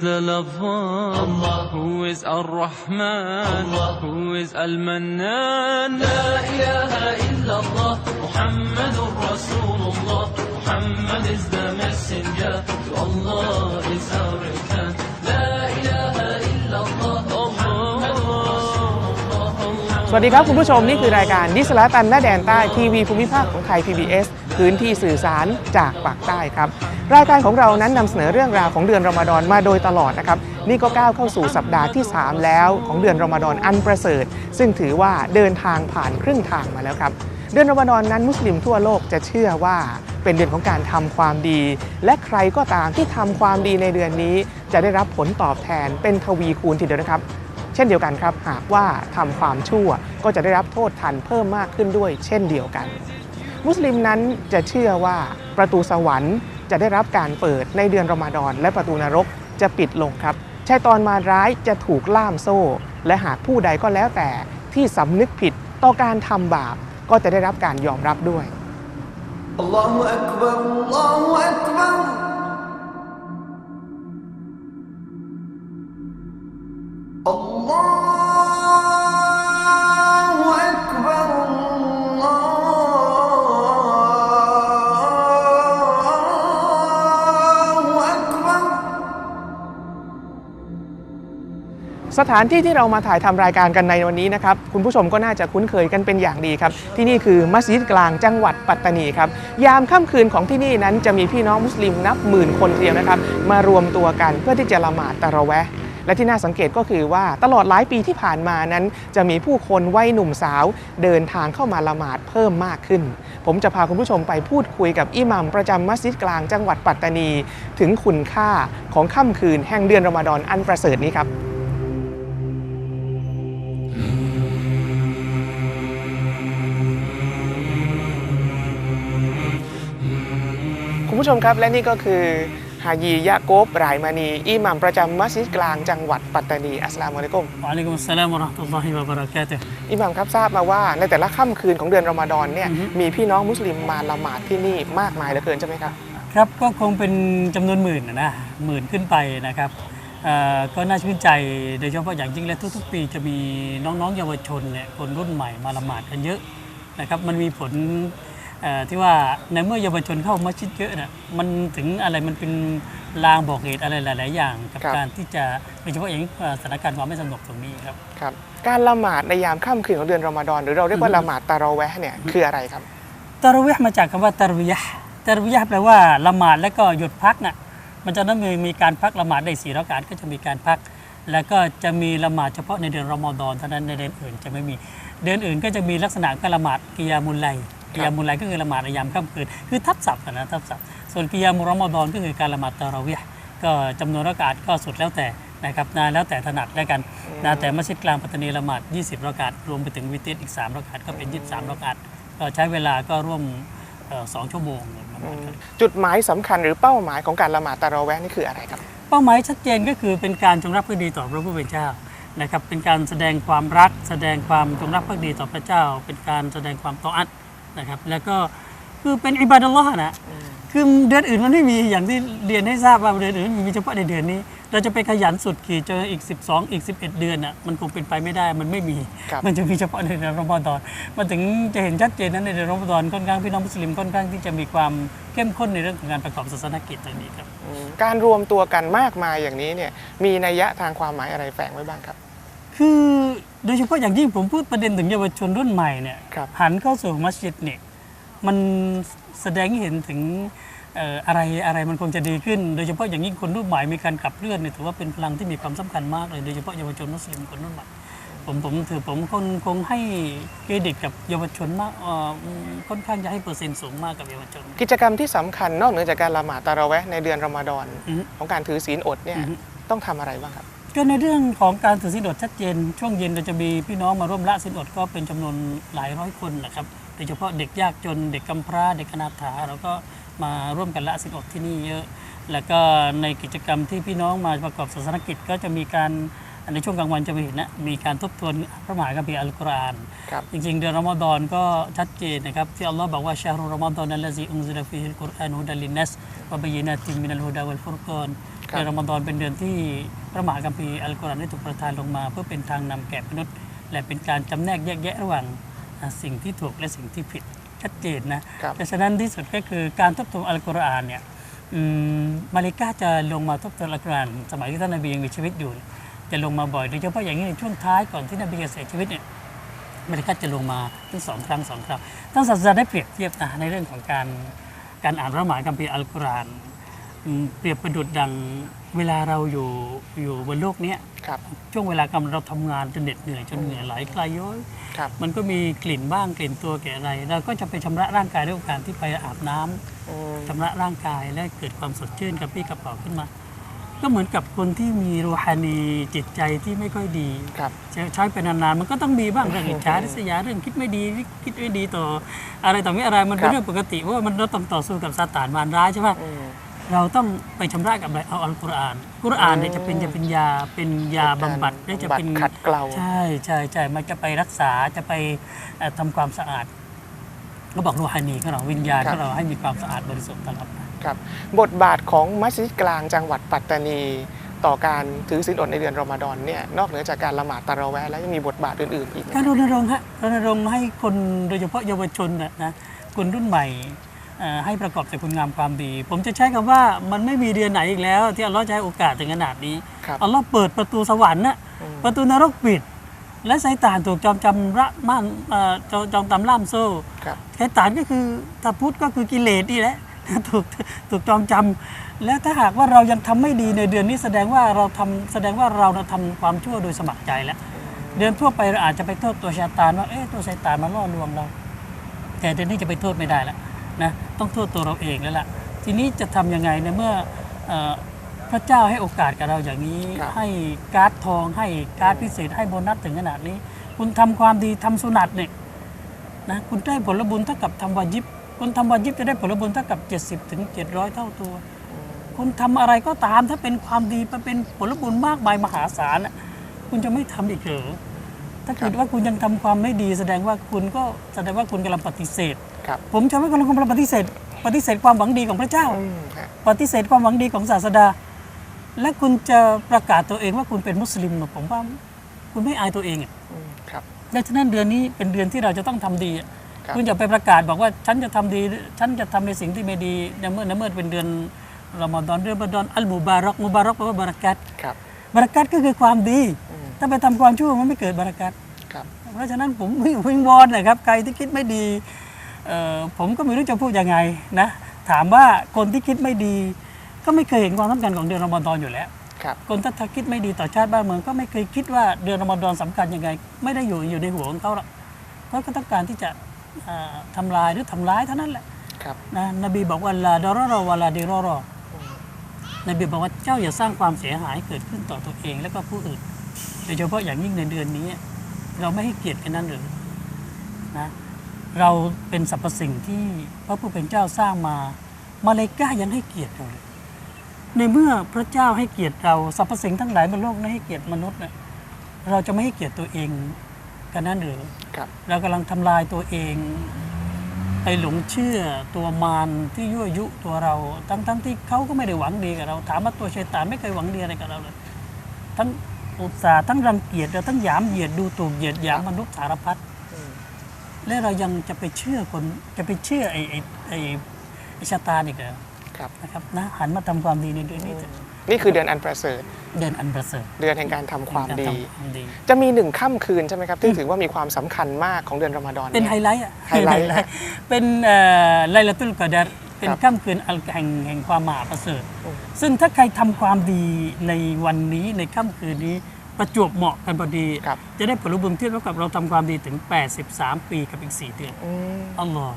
is the lover? Allah. Who is Ar-Rahman? Allah. Who is Al-Mannan? لا إله إلا الله محمد رسول الله Muhammad is the messenger to Allah is our return لا إله إلا الله محمد رسول الله สวัสดีครับคุณผู้ชม นี่คือรายการดิสลาตันหน้าแดนใต้ทีวีภูมิภาคของไทย PBS พื้นที่สื่อสารจากปากใต้ครับ รายการของเรานั้นนำเสนอเรื่องราวของเดือนรอมฎอนมาโดยตลอดนะครับ นี่ก็ก้าวเข้าสู่สัปดาห์ที่ 3 แล้วของเดือนรอมฎอนอันประเสริฐ ซึ่งถือว่าเดินทางผ่านครึ่งทางมาแล้วครับเดือนรอมฎอนนั้นมุสลิมทั่วโลกจะเชื่อว่าเป็นเดือนของการทำความดี และใครก็ตามที่ทำความดีในเดือนนี้ จะได้รับผลตอบแทนเป็นทวีคูณทีเดียวนะครับ เช่นเดียวกันครับ หากว่าทำความชั่วก็จะได้รับโทษทันเพิ่มมากขึ้นด้วย เช่นเดียวกัน มุสลิมนั้นจะเชื่อว่าประตูสวรรค์จะได้รับการเปิดในเดือนรอมฎอนและประตูนรกจะปิดลงครับชายตอนมาร้ายจะถูกล่ามโซ่ และหากผู้ใดก็แล้วแต่ที่สำนึกผิดต่อการทำบาปก็จะได้รับการยอมรับด้วย Allahu Akbar Allahu Akbar สถานที่ที่เรามาถ่ายทำรายการกันในวันนี้นะครับคุณผู้ชมก็น่าจะคุ้นเคยกันเป็นอย่างดีครับที่นี่คือมัสยิดกลางจังหวัดปัตตานีครับยามค่ำคืนของที่นี่นั้นจะมีพี่น้องมุสลิมนับหมื่นคนเดียวนะครับมารวมตัวกันเพื่อที่จะละหมาดตะระแวะและที่น่าสังเกตก็คือว่าตลอดหลายปีที่ผ่านมานั้น จะมีผู้คนวัยหนุ่มสาว เดินทางเข้ามาละหมาดเพิ่มมากขึ้น ผมจะพาคุณผู้ชมไปพูดคุยกับอิหมัมประจำมัสยิดกลางจังหวัดปัตตานี ถึงคุณค่าของค่ำคืนแห่งเดือนรอมฎอนอันประเสริฐนี้ครับ ผู้ชมครับและนี่ก็คือฮายียะโกบรายมานีอิหมัมประจำมัสยิดกลางจังหวัดปัตตานีอัสลามุอะลัยกุมอะลัยกุมสลามุรอฮ์ตุลลอฮิวะบะเราะกาตอิหมัมครับทราบมาว่าในแต่ละค่ำคืนของเดือนรอมฎอนเนี่ยมีพี่น้องมุสลิมมาละหมาดที่นี่มากมายเหลือเกินใช่ไหมครับครับก็คงเป็นจำนวนหมื่นนะหมื่นขึ้นไปนะครับก็น่าชื่นใจโดยเฉพาะอย่างยิ่งและทุกๆ ปีจะมีน้องๆเยาวชนเนี่ยคนรุ่นใหม่มาละหมาดกันเยอะนะครับมันมีผล ที่ว่าในเมื่อเยาวชนเข้ามัสยิดเยอะเนี่ยมันถึงอะไรมันเป็นลางบอกเหตุอะไรหลาย ๆ อย่างกับครับการที่จะโดยเฉพาะอย่างยิ่งเอ่อสถานการณ์ความไม่สงบตรงนี้ครับครับการละหมาดในยามค่ำคืนของเดือนรอมฎอนหรือเราเรียกว่าละหมาดตะเราะแวะเนี่ยคืออะไรครับตารเวียห์มาจากคำว่าตารเวียห์ตารเวียห์แปลว่าละหมาดแล้วก็หยุดพักน่ะมันจะต้องมีมีการพักละหมาดได้สี่รักาตก็จะมีการพัก แล้วก็จะมีละหมาดเฉพาะในเดือนรอมฎอนเท่านั้นในเดือนอื่นจะไม่มีเดือนอื่นก็จะมีลักษณะการละหมาดกิยามุลไล กิยามุลไลก็คือละหมาดในยามค่ำคืนคือทับศัพท์อะนะทับศัพท์ส่วนกิยามุรอมฎอนก็คือการละหมาดตารเวียห์ก็จำนวนรักาตก็สุดแล้วแต่นะครับนะแล้วแต่ถนัดแล้วกันนะแต่มัสยิดกลางปัตตานีละหมาด 20รักาตรวมไปถึงวิเตสอีก 3รักาตก็เป็น 23รักาตก็ใช้เวลาก็ร่วมเอ่อสองชั่วโมงประมาณนั้นจุดหมายสำคัญหรือเป้าหมายของการละหมาดตะเราะแวะนี่คืออะไรครับ เป้าหมายชัดเจนก็คือเป็นการจงรักภักดีต่อพระผู้เป็นเจ้านะครับเป็นการแสดงความรัก แสดงความจงรักภักดีต่อพระเจ้า เป็นการแสดงความต่ออัด นะครับ แล้วก็คือเป็นอิบาดัลลอฮ์นะคือเดือนอื่นมันไม่มีอย่างที่เรียนให้ทราบว่าเดือนอื่นไม่มีมีเฉพาะในเดือนนี้ เราจะไปขยันสุดขี่เจออีก 12 อีก 11 เดือนอะมันคงเป็นไปไม่ได้มันไม่มีครับมันจะมีเฉพาะในเดือนรอมฎอนมันถึงจะเห็นชัดเจนนั้นในเดือนรอมฎอนค่อนข้างพี่น้องมุสลิมค่อนข้างที่จะมีความเข้มข้นในเรื่องของการประกอบศาสนกิจตรงนี้ครับอืมการรวมตัวกันมากมายอย่างนี้เนี่ยมีนัยยะทางความหมายอะไรแฝงไว้บ้างครับ คือโดยเฉพาะอย่างยิ่งผมพูดประเด็นถึงเยาวชนรุ่นใหม่เนี่ยครับหันเข้าสู่มัสยิดเนี่ยมันแสดงให้เห็นถึงเอ่ออะไรอะไรมันคงจะดีขึ้น โดยเฉพาะอย่างยิ่งคนรุ่นใหม่มีการขับเคลื่อนเนี่ยถือว่าเป็นพลังที่มีความสำคัญมากเลยโดยเฉพาะเยาวชนมุสลิมคนรุ่นใหม่ผมผมถือผมคงคงให้เครดิตกับเยาวชนมากเอ่อค่อนข้างจะให้เปอร์เซ็นต์สูงมากกับเยาวชน กิจกรรมที่สำคัญนอกเหนือจากการละหมาดตะเราะแวะในเดือนรอมฎอนอือฮึของการถือศีลอดเนี่ยอือฮึต้องทำอะไรบ้างครับ ก็ในเรื่องของการถือสินอดชัดเจน ช่วงเย็นเราจะมีพี่น้องมาร่วมละสินอดก็เป็นจำนวนหลายร้อยคนนะครับโดยเฉพาะเด็กยากจนเด็กกำพร้าเด็กอนาถาเราก็มาร่วมกันละสินอดที่นี่เยอะ แล้วก็ในกิจกรรมที่พี่น้องมาประกอบศาสนกิจก็จะมีการในช่วงกลางวันจะไปเห็นนะมีการทบทวนพระมหาคัมภีร์อัลกุรอานครับจริงๆ เดือนรอมฎอนก็ชัดเจนนะครับ ที่อัลลอฮ์บอกว่าชาฮรุรอมฎอนนัลลซีอุนซิลฟิฮิลกุรอานฮุดัลลินนัสวะบะยีนาตินมินัลฮุดาวัลฟุรกอนครับเดือนรอมฎอนเป็นเดือนที่ พระมหาคัมภีร์อัลกุรอานได้ถูกประทานลงมา เพื่อเป็นทางนำแก่มนุษย์ และเป็นการจำแนกแยกแยะระหว่างสิ่งที่ถูกและสิ่งที่ผิดชัดเจนนะครับแต่ฉะนั้นที่สุดก็คือการทบทวนอัลกุรอานเนี่ยมมาเลกาจะลงมาทบทวนอัลกุรอานสมัยที่ท่านนบียังมีชีวิตอยู่ จะลงมาบ่อยโดยเฉพาะอย่างนี้ในช่วงท้ายก่อนที่นบีจะเสียชีวิตเนี่ยมาเลกาจะลงมาถึงสองครั้งสองครั้งท่านศาสดาได้เปรียบเทียบนะในเรื่องของการการอ่านพระมหาคัมภีร์อัลกุรอานเปรียบประดุดดัง เวลาเราอยู่อยู่บนโลกเนี้ยครับ ช่วงเวลากำลังเราทำงานจนเหน็ดเหนื่อยจนเหงื่อไหลคลายย้อยครับ มันก็มีกลิ่นบ้างกลิ่นตัวแก่อะไรเราก็จะไปชำระร่างกายด้วยการที่ไปอาบน้ำ อืม ชำระร่างกายและเกิดความสดชื่นกระปรี้กระเป๋าขึ้นมา ก็เหมือนกับคนที่มีรูฮานีจิตใจที่ไม่ค่อยดีครับใช้ใช้ไปนานๆมันก็ต้องมีบ้างเรื่องอิจฉาริษยาเรื่องคิดไม่ดีคิดไม่ดีต่อ อะไรต่อไม่อะไรมันเป็ครันบเรื่องปกติเพราะว่ามันเราต้องต่อสู้กับซาตานมารร้ายใช่ไหม อืม เราต้องไปชำระกับอะไรเอาอัลกุรอานกุรอานเนี่ยจะเป็นจะเป็นยาเป็นยาบำบัดและจะเป็นบำบัดขัดเกลา ใช่ใช่ใช่มันจะไปรักษาจะไปเอ่อทำความสะอาดก็บอกรูฮานีของเราวิญญาณครับของเราให้มีความสะอาดบริสุทธิ์ตลอดมาครับบทบาทของมัสยิดกลางจังหวัดปัตตานี ต่อการถือศีลอดในเดือนรอมฎอนเนี่ยนอกเหนือจากการละหมาดตะเราะแวะแล้วยังมีบทบาทอื่นๆอีกไหม การรณรงค์ฮะรณรงค์ให้คนโดยเฉพาะเยาวชนนะนะคนรุ่นใหม่เอ่อ ให้ประกอบแต่คุณงามความดี ผมจะใช้คำว่ามันไม่มีเดือนไหนอีกแล้ว ที่อัลลอฮ์จะให้โอกาสถึงขนาดนี้ครับอัลลอฮ์เปิดประตูสวรรค์นะอืมประตูนรกปิด และไซตานถูกจอมจำระม่านเอ่อจอมจอมตำล่ามโซ่ครับไซตานก็คือถ้าพุทธก็คือกิเลสนี่แหละถูกถูกจอมจำและถ้าหากว่าเรายังทำไม่ดีในเดือนนี้แสดงว่าเราทำแสดงว่าเราทำความชั่วโดยสมัครใจแล้ว เดือนทั่วไปเราอาจจะไปโทษตัวชาตานว่าเอ๊ะตัวชาตานมาล่อลวงเรา แต่เดือนนี้จะไปโทษไม่ได้แล้ว นะต้องโทษตัวเราเองแล้วล่ะ ทีนี้จะทำยังไงในเมื่อเอ่อพระเจ้าให้โอกาสกับเราอย่างนี้ครับให้การ์ดทอง ให้การ์ดพิเศษ ให้โบนัสถึงขนาดนี้ คุณทำความดีทำสุนัตเนี่ยนะคุณได้ผลบุญเท่ากับทำวาญิบคุณทำวาญิบจะได้ผลบุญเท่ากับ 70ถึง700 เท่าตัวคุณทำอะไรก็ตามถ้าเป็นความดีมันเป็นผลบุญมากมายมหาศาลน่ะคุณจะไม่ทำอีกเหรอ ถ้าเกิดว่าคุณยังทำความไม่ดี แสดงว่าคุณก็แสดงว่าคุณกำลังปฏิเสธครับผมใช้ว่ากำลังกำลังปฏิเสธ ปฏิเสธความหวังดีของพระเจ้าอืมฮะปฏิเสธความหวังดีของศาสดา และคุณจะประกาศตัวเองว่าคุณเป็นมุสลิมผมว่าคุณไม่อายตัวเองอะอืมครับดังนั้นเดือนนี้เป็นเดือนที่เราจะต้องทำดีอะครับคุณอย่าไปประกาศบอกว่าฉันจะทำดี ฉันจะทำในสิ่งที่ไม่ดีในเมื่อในเมื่อเป็นเดือนรอมฎอนเดือนรอมฎอนอัลมุบารักมุบารักแปลว่าบารักัตครับบารักัตก็คือความดีอืม ถ้าไปทำความชั่วมันไม่เกิดบารักัตครับ เพราะฉะนั้นผมวิงวิงวอนนะครับ ใครที่คิดไม่ดีเอ่อผมก็ไม่รู้จะพูดยังไงนะถามว่าคนที่คิดไม่ดี ก็ไม่เคยเห็นความสำคัญของเดือนรอมฎอนอยู่แล้วครับคนถ้าคิดไม่ดีต่อชาติบ้านเมืองก็ไม่เคยคิดว่าเดือนรอมฎอนสำคัญยังไง ไม่ได้อยู่อยู่ในหัวของเขาหรอกเพราะก็ต้องการที่จะเอ่อทำลายหรือทำร้ายเท่านั้นแหละครับนะนบีบอกว่าลาดอรอรอวาลาดิรอรอนบีบอกว่าเจ้าอย่าสร้างความเสียหายเกิดขึ้นต่อตัวเองและก็ผู้อื่น โดยเฉพาะอย่างยิ่งในเดือนนี้ เราไม่ให้เกียรติกันนั้นหรือนะเราเป็นสรรพสิ่งที่พระผู้เป็นเจ้าสร้างมามาเลก้ายังให้เกียรติเราเลยในเมื่อพระเจ้าให้เกียรติเราสรรพสิ่งทั้งหลายบนโลกนั้นให้เกียรติมนุษย์เนี่ยเราจะไม่ให้เกียรติตัวเองกันนั้นหรือครับเรากำลังทำลายตัวเองไปหลงเชื่อตัวมารที่ยั่วยุตัวเรา ทั้งทั้งที่เขาก็ไม่ได้หวังดีกับเรา ถามว่าตัวชัยตานไม่เคยหวังดีอะไรกับเราเลยทั้ง อุตสาห์ทั้งรังเกียจเราทั้งหยามเหยียดดูถูกเหยียดหยามมนุษย์สารพัดอืมและเรายังจะไปเชื่อคนจะไปเชื่อไอ้ไอ้ไอ้ไอ้ชะตาอีกเหรอครับนะครับนะหันมาทำความดีในเดือนนี้เถอะนี่คือเดือนอันประเสริฐเดือนอันประเสริฐเดือนแห่งการทำความการดีทำความดี จะมีหนึ่งค่ำคืนใช่ไหมครับที่ถือว่ามีความสำคัญมากของเดือนรอมฎอนเป็นยไฮไลท์อะไฮไลท์นะเป็นเอ่อไลลาตุลกอดัร เป็นครับค่ำคืนอัลแห่งแห่งความมหาประเสริฐอืมซึ่งถ้าใครทำความดีในวันนี้ในค่ำคืนนี้ประจวบเหมาะกันพอดีครับจะได้ผลบุญเทียบเท่ากับเราทำความดีถึง 83 ปีกับอีก 4 เดือนอืมอัลลอฮ์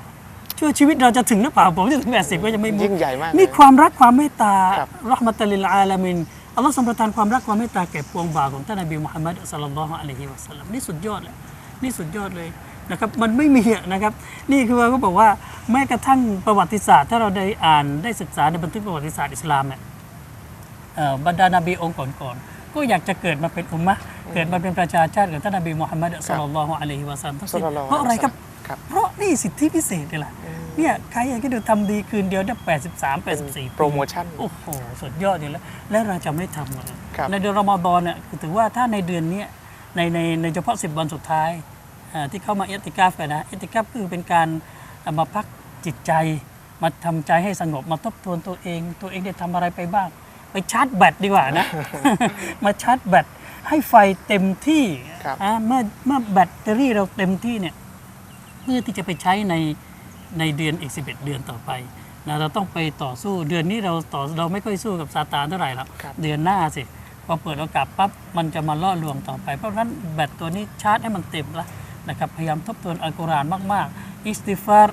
ช่วยชีวิตเราจะถึงหรือเปล่าผมจะถึง 80 ก็จะไม่มุยิ่งใหญ่มากมีเลยความรักความเมตตาครับรหมัตลิลอาลามินอัลลอฮ์ทรงประทานความรักความเมตตาแก่ปวงบ่าวของท่านนบีมุฮัมมัดสัลลัลลอฮุอะลัยฮิวะสัลลัมนี่สุดยอดเลยนี่สุดยอดเลย นะครับมันไม่มีอะนะครับนี่คือว่าเขาบอกว่าแม้กระทั่งประวัติศาสตร์ ถ้าเราได้อ่านได้ศึกษาในบันทึกประวัติศาสตร์อิสลามเนี่ยเอ่อบรรดานาบีองค์ก่อนๆก็อยากจะเกิดมาเป็นอุมมะห์เกิดมาเป็นประชาชาติกับท่านนบีมุฮัมมัดศ็อลลัลลอฮุอะลัยฮิวะซัลลัมทั้งสิ้นศ็อลลัลลอฮุเพราะอะไรครับครับ เพราะนี่สิทธิพิเศษเลยล่ะเนี่ยใครอยากจะดูทำดีคืนเดียวได้ 83 84 โปรโมชั่น โอ้โห สุดยอดอยู่แล้ว และเราจะไม่ทำเลยครับในเดือนรอมฎอนเนี่ยคือถือว่าถ้าในเดือนเนี้ยในในในเฉพาะ 10 วันสุดท้ายอ่า ที่เข้ามาเอติกาฟกันนะเอติกาฟคือเป็นการเอามาพักจิตใจ มาทำใจให้สงบมาทบทวนตัวเอง ตัวเองได้ทำอะไรไปบ้าง ไปชาร์จแบตดีกว่านะ มาชาร์จแบตให้ไฟเต็มที่ครับอ่าเมื่อเมื่อแบตเตอรี่เราเต็มที่เนี่ยเพื่อที่จะไปใช้ในในเดือนอีก 11 เดือนต่อไปนะเราต้องไปต่อสู้เดือนนี้เราต่อเราไม่ค่อยสู้กับซาตานเท่าไหร่หรอกครับเดือนหน้าสิพอเปิดโอกาสปั๊บมันจะมาล่อลวงต่อไป เพราะฉะนั้นแบตตัวนี้ชาร์จให้มันเต็มละ นะครับพยายามทบทวนอัลกุรอานมากๆ อิสติฟาร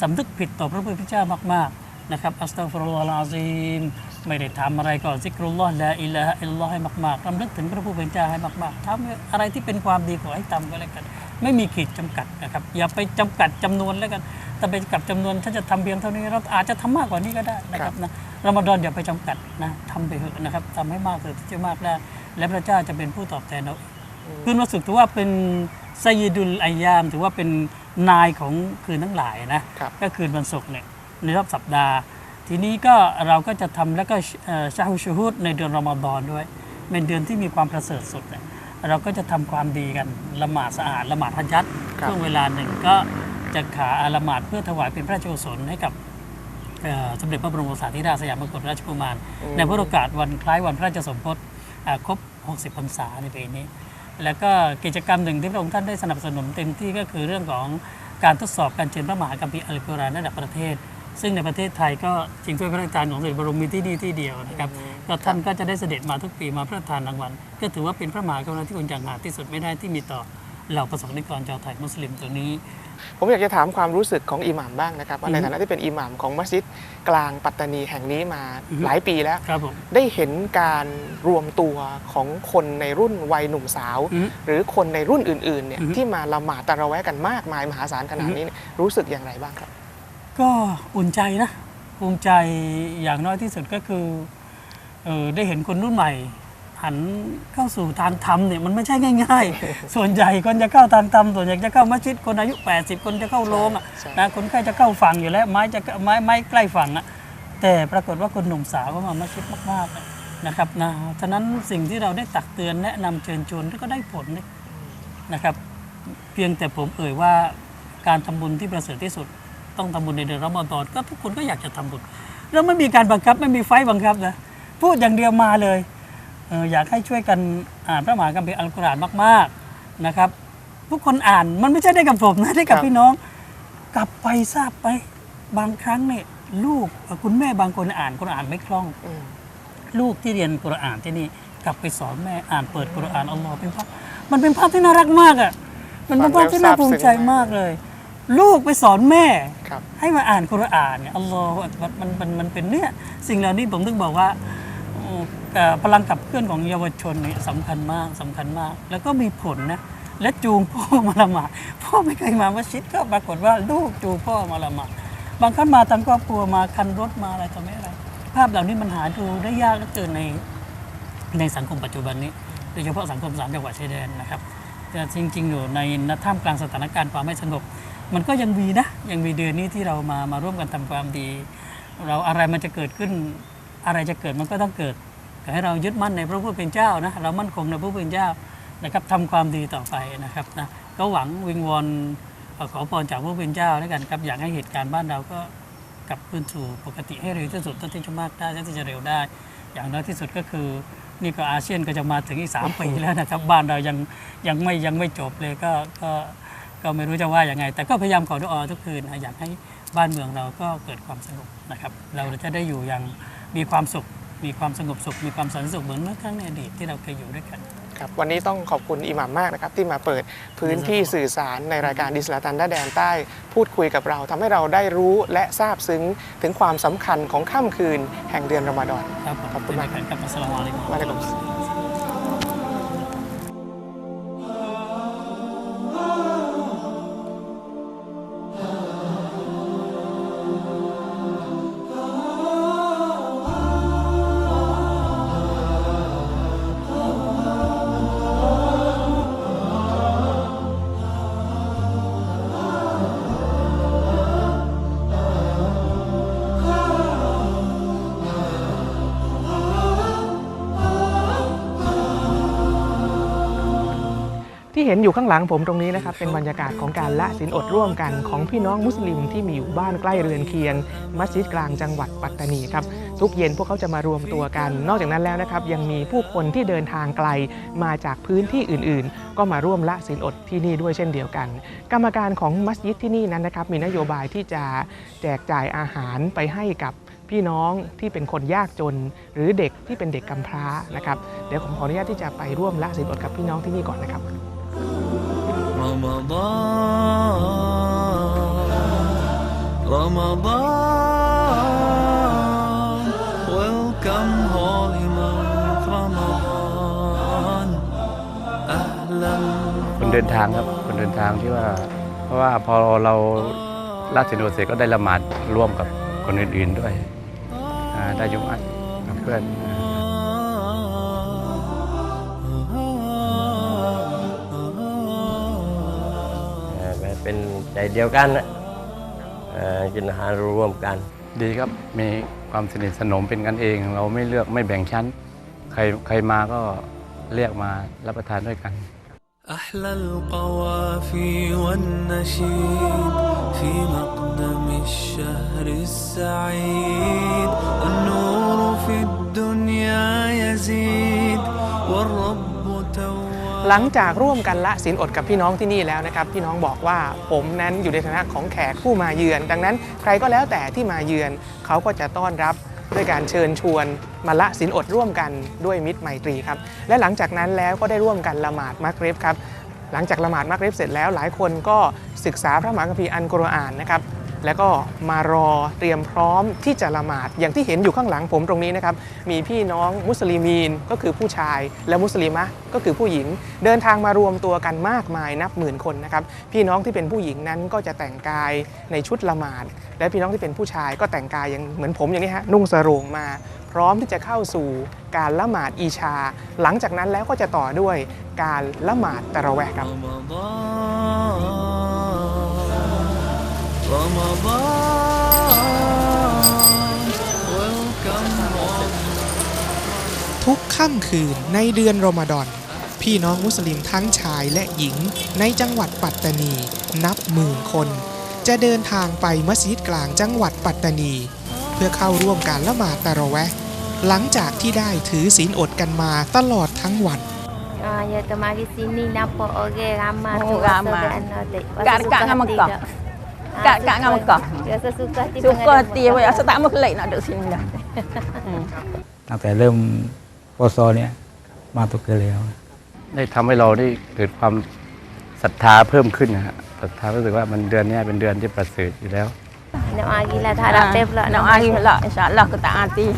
สำนึกผิดต่อพระผู้เป็นเจ้ามากๆนะครับอัสตัฟรุลลอฮ์อาซีมไม่ได้ทำอะไรก่อนซิกรุลลอฮ์ละอิลาฮะอิลลอฮ์ให้มากๆรำลึกถึงพระผู้เป็นเจ้าให้มากๆทำอะไรที่เป็นความดีขอให้ทำก็แล้วกัน ไม่มีขีดจำกัดนะครับอย่าไปจำกัดจำนวนแล้วกันถ้าไปกับจำนวนถ้าจะทำเพียงเท่านี้เราอาจจะทำมากกว่านี้ก็ได้นะครับนะรอมฎอนอย่าไปจำกัดนะทำไปเถอะนะครับทำให้มากเถอะที่จะมากได้และพระเจ้าจะเป็นผู้ตอบแทนเราคืนวันศุกร์ถือว่าเป็น ซยิดุลอายาม ถือว่าเป็นนายของคืนทั้งหลายนะครับก็คืนวันศุกร์เนี่ยในรอบสัปดาห์ ทีนี้ก็เราก็จะทำแล้วก็เอ่อชาฮุชูฮุดในเดือนรอมฎอนด้วย เป็นเดือนที่มีความประเสริฐสุดเนี่ยเราก็จะทำความดีกันละหมาดสะอาดละหมาดฮัจญัดครับช่วงเวลาหนึ่งก็จะขาอาละหมาดเพื่อถวายเป็นพระราชกุศลให้กับเอ่อสมเด็จพระบรมโอรสาธิราชสยามกุฎราชกุมาร ในพระโอกาสวันคล้ายวันพระราชสมภพอ่าครบ 60 พรรษาในปีนี้ แล้วก็กิจกรรมหนึ่งที่พระองค์ท่านได้สนับสนุนเต็มที่ก็คือเรื่องของการทดสอบการเชิญพระมหากัมพีอัลกุรอานระดับประเทศ ซึ่งในประเทศไทยก็จริงด้วยพระราชทานของสมเด็จบรมมีที่นี่ที่เดียวนะครับก็ท่านก็จะได้เสด็จมาทุกปีมาพระราชทานรางวัลก็ถือว่าเป็นพระมหากรุณาธิคุณอย่างหาที่สุดไม่ได้ที่มีต่อเหล่าประสบนิกรชาวไทยมุสลิมตัวนี้ ผมอยากจะถามความรู้สึกของอิหม่ามบ้างนะครับว่าในอือฮึฐานะที่เป็นอิหม่ามของมัสยิดกลางปัตตานีแห่งนี้มาอือฮึหลายปีแล้วครับผมได้เห็นการรวมตัวของคนในรุ่นวัยหนุ่มสาวอือฮึหรือคนในรุ่นอื่นๆเนี่ยอือฮึที่มาละหมาดตะเราะแวะกันมากมายมหาศาลขนาดนี้เนี่ยรู้สึกอย่างไรบ้างครับ ก็อุ่นใจนะภูมิใจอย่างน้อยที่สุดก็คือเออได้เห็นคนรุ่นใหม่ หันเข้าสู่ทางธรรมเนี่ยมันไม่ใช่ง่าย ๆ ส่วนใหญ่คนจะเข้าทางธรรมส่วนใหญ่จะเข้ามัสยิดคนอายุ 80 คนจะเข้าโรงอะใช่นะคนใกล้จะเข้าฝั่งอยู่แล้ว ไม้จะไม้ไม้ใกล้ฝั่งอะแต่ปรากฏว่าคนหนุ่มสาวก็มามัสยิดมากๆนะครับนะฉะนั้นสิ่งที่เราได้ตักเตือนแนะนำเชิญชวนก็ได้ผลนี่นะครับ เพียงแต่ผมเอ่ยว่าการทำบุญที่ประเสริฐที่สุด ต้องทำบุญในเดือนรอมฎอนก็ทุกคนก็อยากจะทำบุญแล้วไม่มีการบังคับไม่มีไฟต์บังคับนะพูดอย่างเดียวมาเลยเอออยากให้ช่วยกันอ่านพระมหาคัมภีร์อัลกุรอานมาก ๆนะครับ ทุกคนอ่านมันไม่ใช่ได้กับผมนะได้กับครับพี่น้อง กลับไปทราบไปบางครั้งเนี่ยลูกเอ่อคุณแม่บางคนอ่านกุรอานไม่คล่องอืมลูกที่เรียนกุรอานที่นี่กลับไปสอนแม่อ่านเปิดกุรอานอัลลอฮ์เป็นภาพมันเป็นภาพที่น่ารักมากอะมันเป็นภาพที่น่าภูมิใจมากเลย ลูกไปสอนแม่ครับให้มาอ่านกุรอานเนี่ยอัลลอฮฺอักบัรมันมันมันเป็นเนี่ยสิ่งเหล่านี้ผมถึงบอกว่าเอ่อเอ่อ พลังขับเคลื่อนของเยาวชนเนี่ยสำคัญมากสำคัญมาก แล้วก็มีผลนะและจูงพ่อมาละหมาดพ่อไม่เคยมามัสยิดก็ปรากฏว่าลูกจูงพ่อมาละหมาดบางครั้งมาทั้งครอบครัวมาคันรถมาอะไรต่อไม่อะไรภาพเหล่านี้มันหาดูได้ยากเหลือเกินในในสังคมปัจจุบันนี้โดยเฉพาะสังคมสามจังหวัดชายแดนนะครับแต่จริงๆอยู่ในท่ามกลางสถานการณ์ความไม่สงบมันก็ยังมีนะยังมีเดือนนี้ที่เรามามาร่วมกันทำความดี เราอะไรมันจะเกิดขึ้น อะไรจะเกิดมันก็ต้องเกิด ขอให้เรายึดมั่นในพระผู้เป็นเจ้านะเรามั่นคงในพระผู้เป็นเจ้านะครับทำความดีต่อไปนะครับนะก็หวังวิงวอนเอ่อขอพรจากพระผู้เป็นเจ้าแล้วกันครับอยากให้เหตุการณ์บ้านเราก็กลับคืนสู่ปกติให้เร็วที่สุดเท่าที่จะมากได้เท่าที่จะเร็วได้ อย่างน้อยที่สุดก็คือ นี่ก็อาเซียนก็จะมาถึงอีกสามปีแล้วนะครับ บ้านเรายังยังไม่ยังไม่จบเลยก็ก็ก็ไม่รู้จะว่าอย่างไง แต่ก็พยายามขอดุอาทุกคืนนะอยากให้บ้านเมืองเราก็เกิดความสงบนะครับ เราจะได้อยู่อย่างมีความสุข มีความสงบสุขมีความสันติสุขเหมือนเมื่อครั้งในอดีตที่เราเคยอยู่ด้วยกัน ครับวันนี้ต้องขอบคุณอิหม่ามมากนะครับ ที่มาเปิดพื้นที่สื่อสารในรายการดิสลาตันด้าแดนใต้ พูดคุยกับเราทำให้เราได้รู้และทราบซึ้งถึงความสำคัญของค่ำคืนแห่งเดือนรอมฎอนครับผมขอบคุณมากเป็นรยรครับอัสสลามุอะลัยกุม วะอะลัยกุมสสลาม ห็นอยู่ข้างหลังผมตรงนี้นะครับเป็นบรรยากาศของการละศีลอดร่วมกันของพี่น้องมุสลิมที่มีอยู่บ้านใกล้เรือนเคียง มัสยิดกลางจังหวัดปัตตานีครับทุกเย็นพวกเขาจะมารวมตัวกัน นอกจากนั้นแล้วนะครับยังมีผู้คนที่เดินทางไกลมาจากพื้นที่อื่นๆ ก็มาร่วมละศีลอดที่นี่ด้วยเช่นเดียวกัน กรรมการของมัสยิดที่นี่นั้นนะครับมีนโยบายที่จะแจกจ่ายอาหารไปให้กับพี่น้องที่เป็นคนยากจน หรือเด็กที่เป็นเด็กกำพร้านะครับเดี๋ยวผมขออนุญาตที่จะไปร่วมละศีลอดกับพี่น้องที่นี่ก่อนนะครับ Ramadan Welcome holy month Ramadan أهلا คนเดินทางครับคนเดินทางที่ว่า เพราะว่าพอเราละสินอดเสร็จก็ได้ละหมาดร่วมกับคนอื่นๆด้วยอ่าได้ยุมัดกับเพื่อน เป็นใจเดียวกันนะเอ่อกินอาหารร่วมกัน ดีครับมีความสนิทสนมเป็นกันเอง เราไม่เลือกไม่แบ่งชั้น ใครใครมาก็เรียกมารับประทานด้วยกัน أحلى القوافي والنشيد في مقدم الشهر السعيد النور في الدنيا يزيد والرب تواب หลังจากร่วมกันละศีลอดกับพี่น้องที่นี่แล้วนะครับ พี่น้องบอกว่าผมนั้นอยู่ในฐานะของแขกผู้มาเยือน ดังนั้นใครก็แล้วแต่ที่มาเยือน เขาก็จะต้อนรับด้วยการเชิญชวนมาละศีลอดร่วมกันด้วยมิตรไมตรีครับ และหลังจากนั้นแล้วก็ได้ร่วมกันละหมาดมักริบครับ หลังจากละหมาดมักริบเสร็จแล้วหลายคนก็ศึกษาพระมหาคัมภีร์อันกุรอานนะครับ แล้วก็มารอเตรียมพร้อมที่จะละหมาด อย่างที่เห็นอยู่ข้างหลังผมตรงนี้นะครับ มีพี่น้องมุสลิมีนก็คือผู้ชาย และมุสลิมะก็คือผู้หญิง เดินทางมารวมตัวกันมากมายนับหมื่นคนนะครับ พี่น้องที่เป็นผู้หญิงนั้นก็จะแต่งกายในชุดละหมาด และพี่น้องที่เป็นผู้ชายก็แต่งกายอย่างเหมือนผมอย่างนี้ฮะนุ่งสรงมา พร้อมที่จะเข้าสู่การละหมาดอีชา หลังจากนั้นแล้วก็จะต่อด้วยการละหมาดตะระแวห์ครับ ทุกค่ำคืนในเดือนรอมฎอน พี่น้องมุสลิมทั้งชายและหญิงในจังหวัดปัตตานี นับหมื่นคน จะเดินทางไปมัสยิดกลางจังหวัดปัตตานี เพื่อเข้าร่วมการละหมาดตะเราะแวห์หลังจากที่ได้ถือศีลอดกันมาตลอดทั้งวัน Ah, ya kemari sini nampak orang ramai Oh, tu rasa ramai. Kerana dek- rasa Kat- kat suka dengan hati Mekah. tak? Ah, Kat- kat dengan suka- Mekah. Rasa suka hati Suka dengan hati Mekah. awak rasa tak mau kelak nak duduk sini dah. ตั้งแต่เริ่มปศเนี่ยมาตุกเกลียวได้ทำให้เราได้เกิดความศรัทธาเพิ่มขึ้นนะฮะศรัทธารู้สึกว่ามันเดือนเนี้ยเป็นเดือนที่ประเสริฐอยู่แล้ว Nak mari lah tak harap dia pula Nak hari pula insya-Allah kita hati.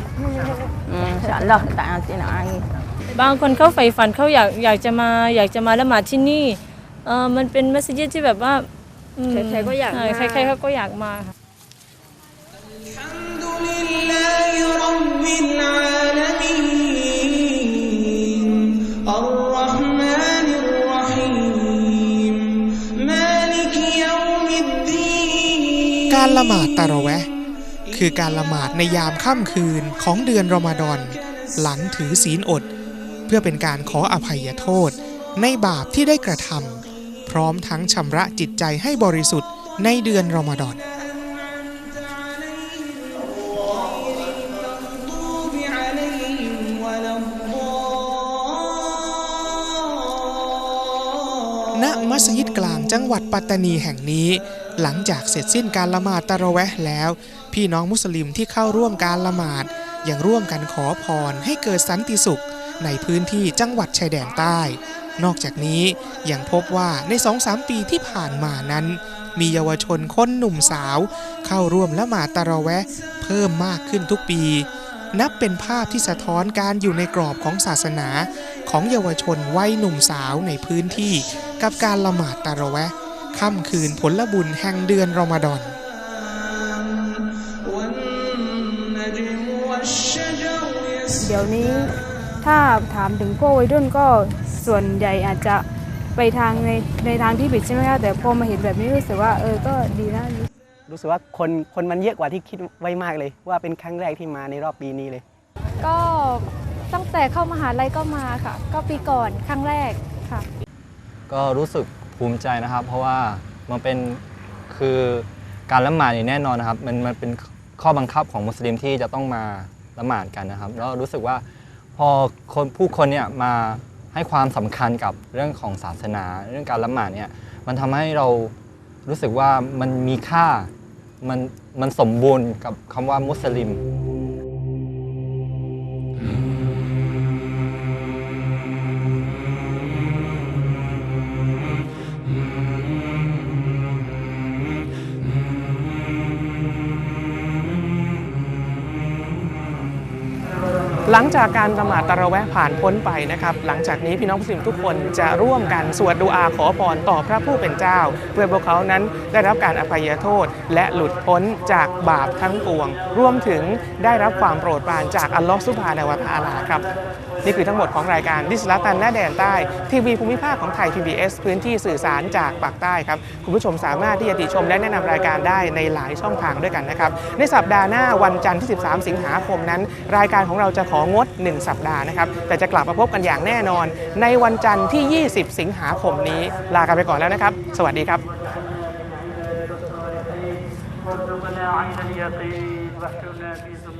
Hmm, insya-Allah kita hati nak hari. บางคนเขาใฝ่ฝันเขาอยากอยากจะมาอยากจะมาละหมาดที่นี่เออมันเป็นมัสยิดที่แบบว่าอืม ใครๆก็อยากมา ใช่ใครๆเขาก็อยากมาค่ะ الحمد لله رب العالمين الرحمن الرحيم مالك يوم الدين การละหมาดตะเราะแวห์คือการละหมาดในยามค่ำคืนของเดือนรอมฎอน หลังถือศีลอด เพื่อเป็นการขออภัยโทษ ในบาปที่ได้กระทำพ ร้อมทั้งชำระจิตใจให้บริสุทธิ์ในเดือนรอมฎอนณมัสยิดกลางจังหวัดปัตตานีแห่งนี้ หลังจากเสร็จสิ้นการละหมาดตะระแวะแล้ว พี่น้องมุสลิมที่เข้าร่วมการละหมาดยังร่วมกันขอพรให้เกิดสันติสุขในพื้นที่จังหวัดชายแดนใต้ นอกจากนี้ยังพบว่าในสองสามปีที่ผ่านมานั้น มีเยาวชนคนหนุ่มสาว เข้าร่วมละหมาตระแวะ เพิ่มมากขึ้นทุกปี นับเป็นภาพที่สะท้อนการอยู่ในกรอบของศาสนา ของเยาวชนวัยหนุ่มสาวในพื้นที่ กับการละหมาดตะระแวะค่ำคืนผลบุญแห่งเดือนรอมฎอนเดี๋ยวนี้ถ้าถามถึงพวกวัยรุ่นก็ ส่วนใหญ่อาจจะไปทางในในทางที่ผิดใช่ไหมคะแต่พอมาเห็นแบบนี้รู้สึกว่าเออก็ดีนะรู้สึกว่าคนคนมันเยอะกว่าที่คิดไว้มากเลย ว่าเป็นครั้งแรกที่มาในรอบปีนี้เลย ก็ตั้งแต่เข้ามหาลัยก็มาค่ะ ก็ปีก่อนครั้งแรกค่ะ ก็รู้สึกภูมิใจนะครับ เพราะว่ามันเป็นคือการละหมาดนี่แน่นอนนะครับ มันมันเป็นข้อบังคับของมุสลิมที่จะต้องมาละหมาดกันนะครับ แล้วรู้สึกว่าพอคนผู้คนเนี่ยมา ให้ความสำคัญกับเรื่องของศาสนา เรื่องการละหมาดเนี่ยมันทำให้เรารู้สึกว่ามันมีค่ามันมันสมบูรณ์กับคำว่ามุสลิม หลังจากการละหมาดตะระแวะผ่านพ้นไปนะครับ หลังจากนี้พี่น้องมุสลิมทุกคนจะร่วมกันสวดดูอาขอพรต่อพระผู้เป็นเจ้า เพื่อพวกเขานั้นได้รับการอภัยโทษ และหลุดพ้นจากบาปทั้งปวง รวมถึงได้รับความโปรดปรานจากอัลลอฮฺสุบฮานะวะตะอาลาครับ นี่คือทั้งหมดของรายการดิสลาตันหน้าแดนใต้ ทีวีภูมิภาคของไทย PBS พื้นที่สื่อสารจากปากใต้ครับ คุณผู้ชมสามารถที่จะติชมและแนะนำรายการได้ในหลายช่องทางด้วยกันนะครับ ในสัปดาห์หน้าวันจันทร์ที่ 13 สิงหาคมนั้น รายการของเราจะของด 1 สัปดาห์นะครับ แต่จะกลับมาพบกันอย่างแน่นอน ในวันจันทร์ที่ 20 สิงหาคมนี้ ลากันไปก่อนแล้วนะครับ สวัสดีครับ ربنا عين اليقين وحدنا في زمرة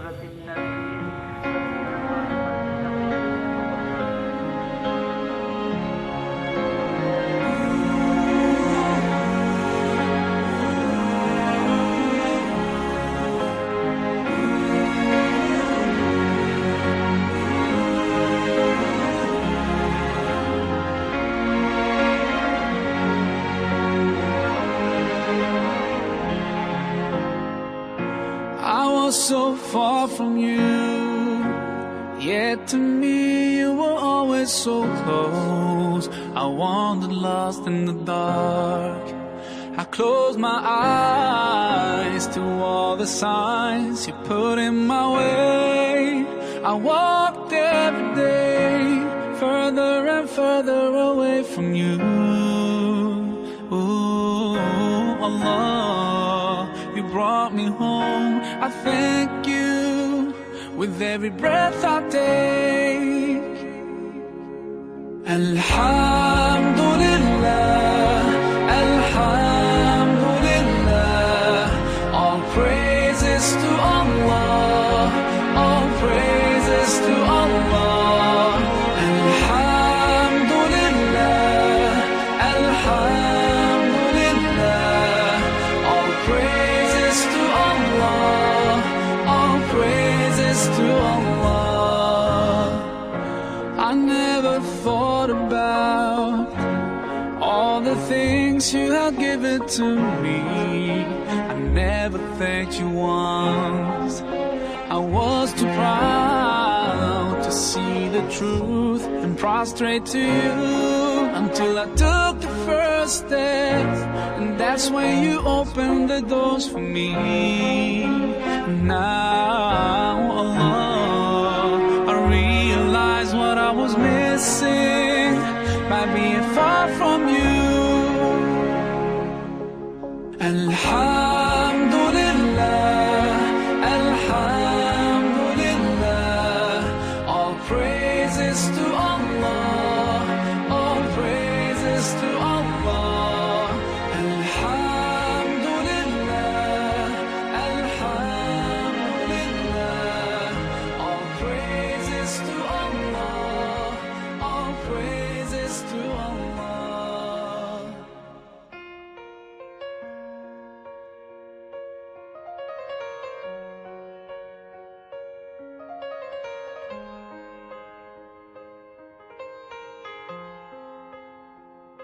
far from you, yet to me you were always so close. I wandered lost in the dark. I closed my eyes to all the signs you put in my way. I walked every day further and further away from you. Ooh, Allah, you brought me home. I thank with every breath I take. Alhamdulillah, Alhamdulillah. Things you have given to me. I never thanked you once. I was too proud to see the truth and prostrate to you until I took the first step. And that's when you opened the doors for me. Now, Allah, I realize what I was missing by being